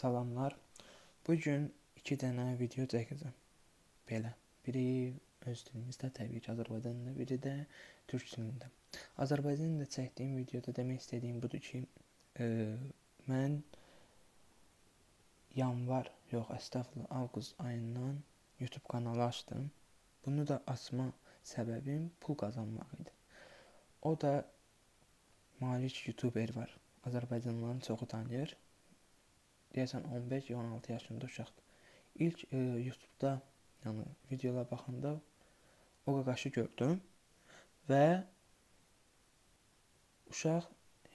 Salamlar. Bu gün iki dənə video çəkəcəm. Belə. Biri öz dilimizdə təbii ki, Azərbaycan dilində, biri də türk dilində. Azərbaycan dilində çəkdiyim videoda demək istədiyim budur ki, e, mən yanvar, yox, əstəğfurullah, avqust ayından YouTube kanalı açdım. Bunu da açma səbəbim pul qazanmaq idi. O da Malik YouTuber var. Azərbaycanlıların çoxu tanıyır. Deyəsən 15 ya 16 yaşında uşaqdır. İlk e, YouTube-da, yəni videolara baxanda o qaqaşı gördüm və uşaq,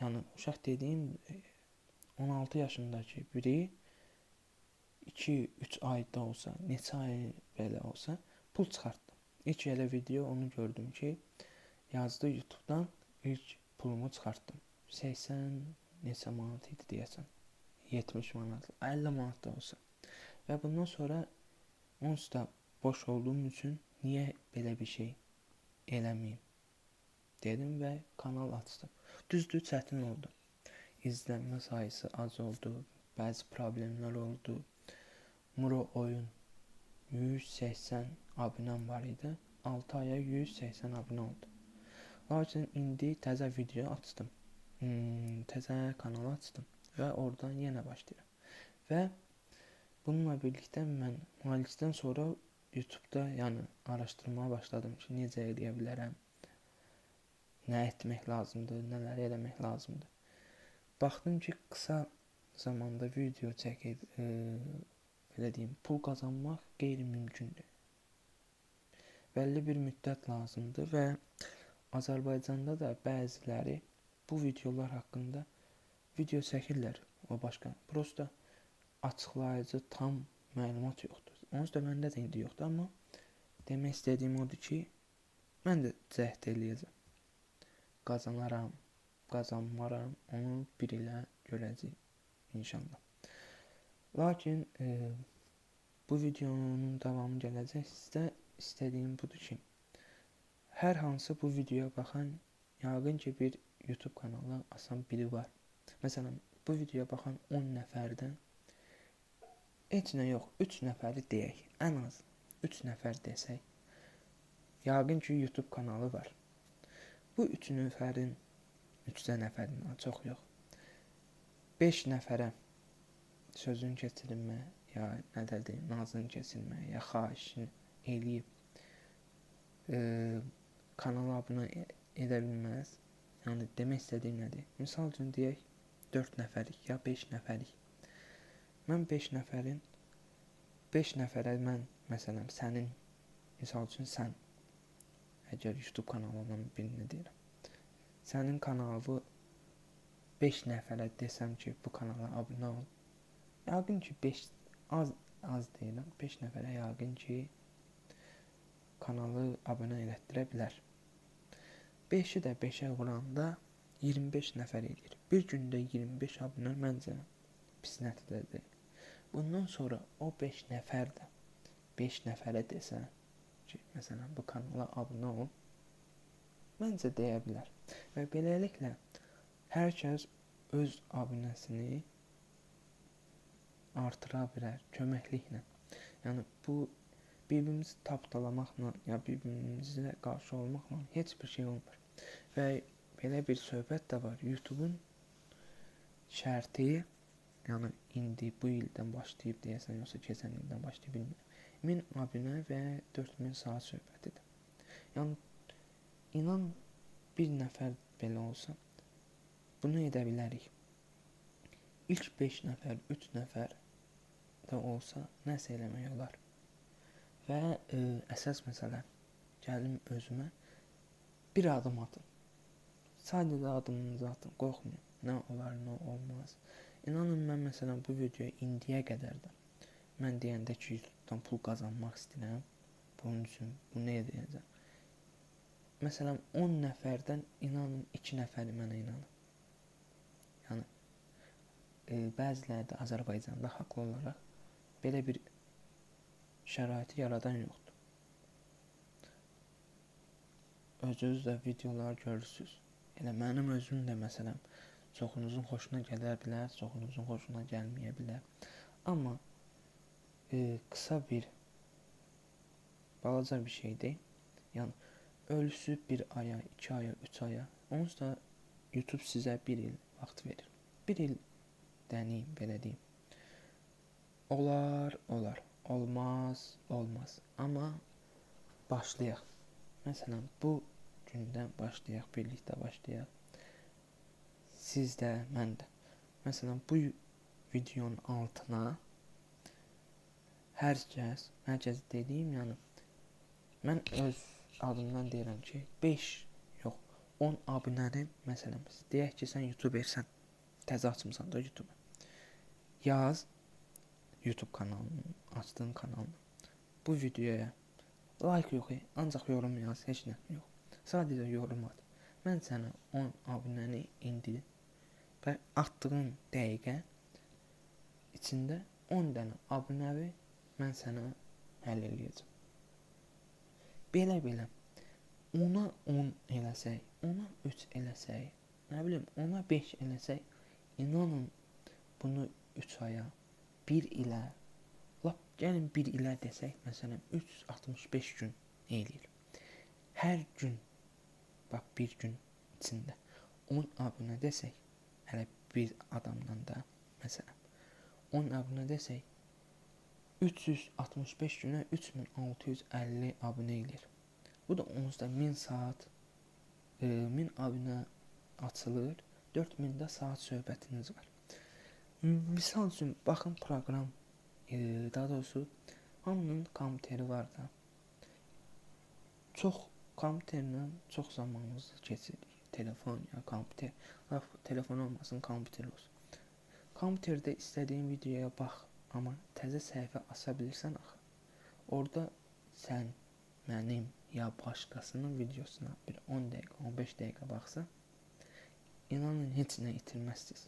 yəni uşaq dediyim e, 16 yaşındakı biri 2-3 ayda olsa, neçə ay belə olsa pul çıxartdı. İlk elə video onu gördüm ki, yazdı YouTube-dan ilk pulumu çıxartdım. 80 neçə manat idi deyəsən. 70 manat, 50 manat da olsa. Və bundan sonra onsuz da boş olduğum üçün niyə belə bir şey eləməyim dedim və kanal açdım. Düzdür, çətin oldu. İzlənmə sayısı az oldu, bəzi problemlər oldu. Muro oyun 180 abunəm var idi. 6 aya 180 abunə oldu. Lakin indi təzə video açdım. Hmm, təzə kanal açdım və oradan yenə başlayıram. Və bununla birlikdə mən mühəllisdən sonra YouTube-da, yəni araşdırmağa başladım ki, necə eləyə bilərəm, nə etmək lazımdır, nələr eləmək lazımdır. Baxdım ki, qısa zamanda video çəkib, e, belə deyim, pul qazanmaq qeyri-mümkündür. Bəlli bir müddət lazımdır və Azərbaycanda da bəziləri bu videolar haqqında video çəkirlər o başqa. Prosta açıqlayıcı tam məlumat yoxdur. Onsuz da məndə də indi yoxdur, amma demək istədiyim odur ki, mən də cəhd eləyəcəm. Qazanaram, qazanmaram, onu bir ilə görəcəyik inşallah. Lakin e, bu videonun davamı gələcək. Sizdə istədiyim budur ki, hər hansı bu videoya baxan yəqin ki bir YouTube kanalı açan biri var. Məsələn, bu videoya baxan 10 nəfərdən heç nə yox, 3 nəfəri deyək. Ən az 3 nəfər desək. Yəqin ki, YouTube kanalı var. Bu 3 nəfərin 3 nəfərindən çox yox. 5 nəfərə sözün keçirilmə ya nə də deyim, nazın keçirmə ya xahişini eləyib e, kanala abunə edə bilməz. Yəni demək istədiyim nədir? Misal üçün deyək 4 nəfərlik ya 5 nəfərlik. Mən 5 nəfərin 5 nəfərə mən məsələn sənin misal üçün sən əgər YouTube kanalından birini deyirəm. Sənin kanalı 5 nəfərə desəm ki, bu kanala abunə ol. Yəqin ki 5 az az deyirəm. 5 nəfərə yəqin ki kanalı abunə elətdirə bilər. 5-i də 5-ə vuranda 25 nəfər edir. Bir gündə 25 abunə məncə pis nəticədir. Bundan sonra o 5 nəfər də 5 nəfərə desə ki, məsələn bu kanala abunə ol, məncə deyə bilər. Və beləliklə hər kəs öz abunəsini artıra bilər köməkliklə. Yəni bu bir-birimizi tapdalamaqla ya bir-birimizə qarşı olmaqla heç bir şey olmur. Və belə bir söhbət də var. YouTube-un şərti, yəni indi bu ildən başlayıb deyəsən, yoxsa keçən ildən başlayıb bilmirəm. 1000 abunə və 4000 saat söhbətidir. Yəni inan bir nəfər belə olsa bunu edə bilərik. İlk 5 nəfər, 3 nəfər də olsa nəsə eləmək olar. Və ə, əsas məsələ gəlim özümə bir adım atın. Sadəcə adımınızı atın, qorxmayın. Nə olar, nə olmaz. İnanın mən məsələn bu videoya indiyə qədər də mən deyəndə ki, YouTube-dan pul qazanmaq istəyirəm. Bunun üçün bunu edəcəm. Məsələn 10 nəfərdən inanın 2 nəfəri mənə inanır. Yəni e, bəziləri də Azərbaycanda haqlı olaraq belə bir şəraiti yaradan yoxdur. Özünüz də videolar görürsüz. Elə mənim özüm də məsələn çoxunuzun xoşuna gələ bilər, çoxunuzun xoşuna gəlməyə bilər. Amma e, qısa bir balaca bir şeydir. Yəni ölçüsü bir aya, iki aya, üç aya. Onsuz da YouTube sizə bir il vaxt verir. Bir il deneyim, belə deyim. Olar, olar. Olmaz, olmaz. Amma başlayaq. Məsələn, bu gündən başlayaq, birlikdə başlayaq. Siz də, mən də. Məsələn, bu videonun altına hər kəs dediyim, yəni mən öz adımdan deyirəm ki, 5 yox, 10 abunəni məsələn, deyək ki, sən YouTubersən, təzə açmısan da YouTube. Yaz YouTube kanalını, açdığın kanalını. Bu videoya like yox, ancaq yorum yaz, heç nə yox. Sadəcə yorum at. Mən sənə 10 abunəni indi və atdığın dəqiqə içində 10 dənə abunəvi mən sənə həll eləyəcəm. Belə belə ona 10 eləsək, ona 3 eləsək, nə bilim, ona 5 eləsək, inanın bunu 3 aya, 1 ilə, lap gəlin 1 ilə desək, məsələn 365 gün eləyir. Hər gün bax bir gün içində 10 abunə desək, bir adamdan da məsələn 10 abunə desək 365 günə 3650 abunə eləyir. Bu da onsuz da 1000 saat e, 1000 abunə açılır. 4000 də saat söhbətiniz var. Misal üçün baxın proqram e, daha doğrusu hamının kompüteri var da. Çox kompüterlə çox zamanınızı keçiririk. Telefon ya kompüter. Laf telefon olmasın, kompüter olsun. Kompüterdə istədiyin videoya bax, amma təzə səhifə aça bilirsən axı. Orada sən mənim ya başqasının videosuna bir 10 dəqiqə, 15 dəqiqə baxsa, inanın heç nə itirməzsiniz.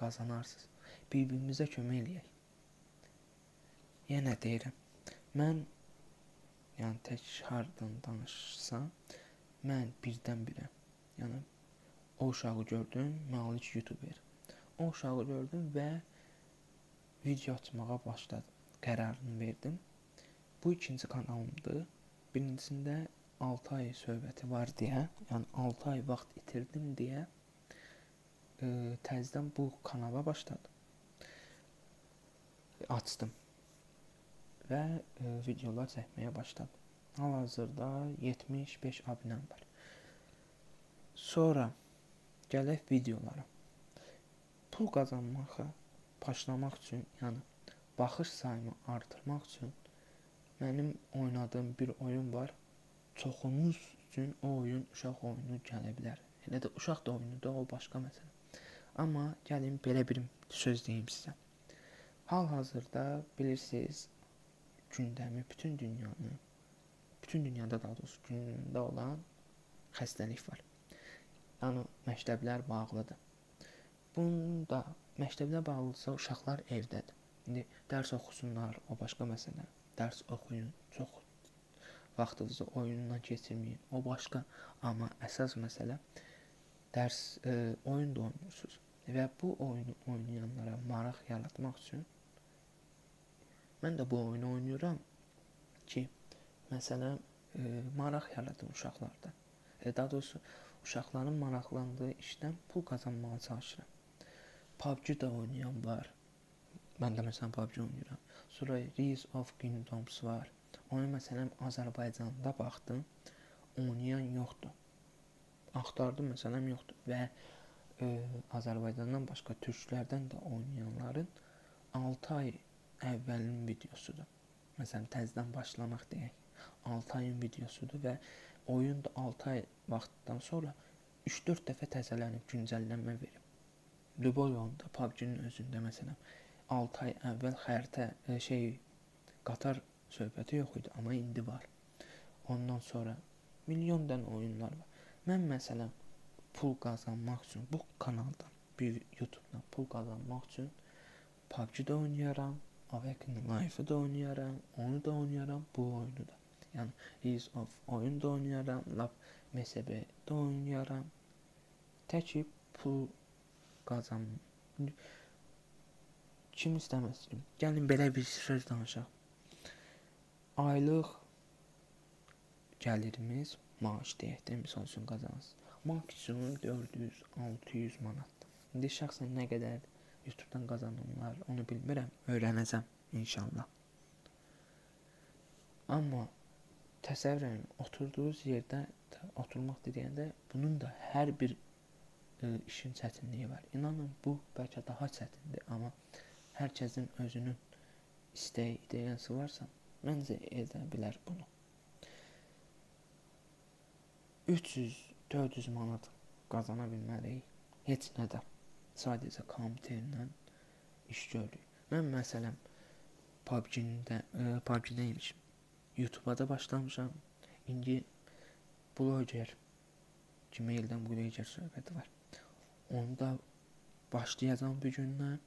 Qazanarsınız. Bir-birimizə kömək eləyək. Yenə deyirəm. Mən yəni tək hardan danışsam, mən birdən birə. Yəni o uşağı gördüm, Malik YouTuber. O uşağı gördüm və video açmağa başladım. Qərarını verdim. Bu ikinci kanalımdır. Birincisində 6 ay söhbəti var deyə, yəni 6 ay vaxt itirdim deyə e, təzədən bu kanala başladım. Açdım və e, videolar çəkməyə başladım. Hal-hazırda 75 abunəm var. Sonra gələk videolara pul qazanmağa başlamaq üçün, yəni baxış sayımı artırmaq üçün mənim oynadığım bir oyun var. Çoxunuz üçün o oyun uşaq oyunu gələ bilər. Elə də uşaq da oyunudur, o başqa məsələ. Amma gəlin belə bir söz deyim sizə. Hal-hazırda bilirsiniz, gündəmi bütün dünyanı, bütün dünyada daha doğrusu gündəmdə olan xəstəlik var. Yəni məktəblər bağlıdır. Bunda məktəblə bağlıdırsa uşaqlar evdədir. İndi dərs oxusunlar, o başqa məsələ. Dərs oxuyun, çox vaxtınızı oyunla keçirməyin. O başqa, amma əsas məsələ dərs e, oyun da oynayırsınız. Və bu oyunu oynayanlara maraq yaratmaq üçün mən də bu oyunu oynayıram ki, məsələn, e, maraq yaradım uşaqlarda. E, daha doğrusu uşaqların maraqlandığı işdən pul qazanmağa çalışıram. PUBG da oynayan var. Mən də məsələn PUBG oynayıram. Sonra Rise of Kingdoms var. Onu məsələn Azərbaycanda baxdım. Oynayan yoxdur. Axtardım məsələn yoxdur və e, Azərbaycandan başqa türklərdən də oynayanların 6 ay əvvəlin videosudur. Məsələn təzədən başlamaq deyək. 6 ayın videosudur və oyun da 6 ay vaxtdan sonra 3-4 dəfə təzələnib güncəllənmə verib. Lüboyonda, PUBG-nin özündə məsələn 6 ay əvvəl xəritə e, şey qatar söhbəti yox idi, amma indi var. Ondan sonra milyon dənə oyunlar var. Mən məsələn pul qazanmaq üçün bu kanaldan, bir YouTube-dan pul qazanmaq üçün PUBG-də oynayaram, Awakening Life-ı oynayaram, onu da oynayaram, bu oyunu da. Yəni Ease of oyun da oynayaram, Lab MSB də oynayaram. Tək ki pul qazan. Kim istəməz ki? Gəlin belə bir söz danışaq. Aylıq gəlirimiz maaş deyək də misal üçün qazansın. Maksimum 400-600 manatdır. İndi şəxsən nə qədər YouTube-dan qazananlar onu bilmirəm, öyrənəcəm inşallah. Amma təsəvvür edin, oturduğunuz yerdə oturmaq deyəndə bunun da hər bir e, işin çətinliyi var. İnanın bu bəlkə daha çətindir, amma hər kəsin özünün istəyi, ideyası varsa, məncə edə bilər bunu. 300-400 manat qazana bilməliyik. Heç nədə. Sadəcə kompüterlə iş görürük. Mən məsələn PUBG-də, e, PUBG-də imişim. YouTube-a da başlamışam. İndi bloger Gmail-dən bloger söhbəti var. Onda başlayacağam bu gündən.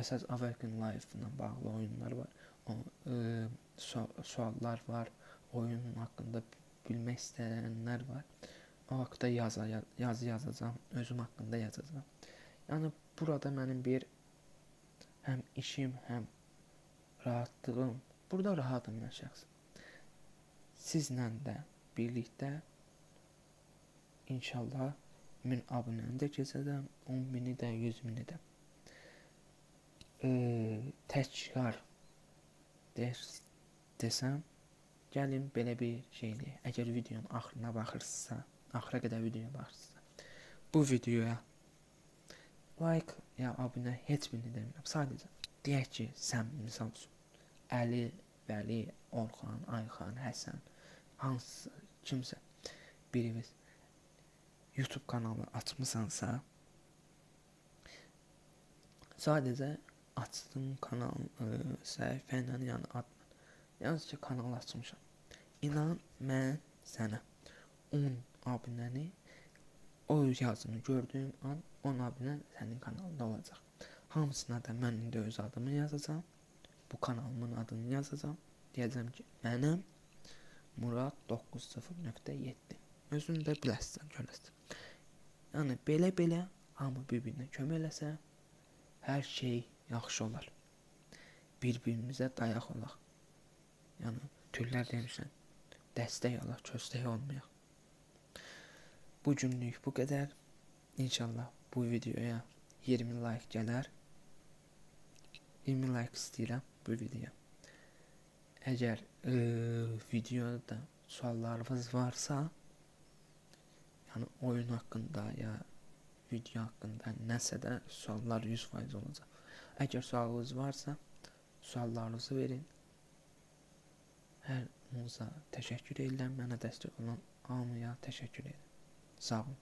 Əsas American Life-la bağlı oyunlar var. O, e, su- suallar var. Oyunun haqqında bilmək istəyənlər var. O haqqda yaza, yazı yazacağam, özüm haqqında yazacağam. Yəni burada mənim bir həm işim, həm rahatlığım. Burada mən şəxsən. Sizlə də birlikdə inşallah 1000 abunəni də keçəcəm, 10 bini də, 100 bini də. Ee, təkrar des desəm, gəlin belə bir şey eləyək. Əgər videonun axırına baxırsınızsa, axıra qədər videoya baxırsınızsa, bu videoya like ya abunə heç birini demirəm. Sadəcə deyək ki, sən misal Əli, Vəli, Orxan, Ayxan, Həsən, hansısa kimsə biriniz YouTube kanalı açmısansa sadəcə açdığım kanal ə, səhifə ilə yəni adla yalnız ki kanal açmışam. İnan mən sənə 10 abunəni o yazını gördüyüm an 10 abunə sənin kanalında olacaq. Hamısına da mən indi öz adımı yazacağam. Bu kanalımın adını yazacağam. Deyəcəm ki, mənim Murad 90.7. Özün də biləsən, görəsən. Yəni belə-belə hamı bir-birinə kömək şey yaxşı olar. Bir-birimizə dayaq olaq. Yəni türlər demişən, dəstək olaq, köstək olmayaq. Bu günlük bu qədər. İnşallah bu videoya 20 like gələr. 20 like istəyirəm bu videoya. Əgər e, videoda suallarınız varsa, yəni oyun haqqında ya video haqqında nəsə də suallar 100% olacaq. Əgər sualınız varsa, suallarınızı verin. Hər muza təşəkkür edirəm. Mənə dəstək olan hamıya təşəkkür edirəm. Sağ olun.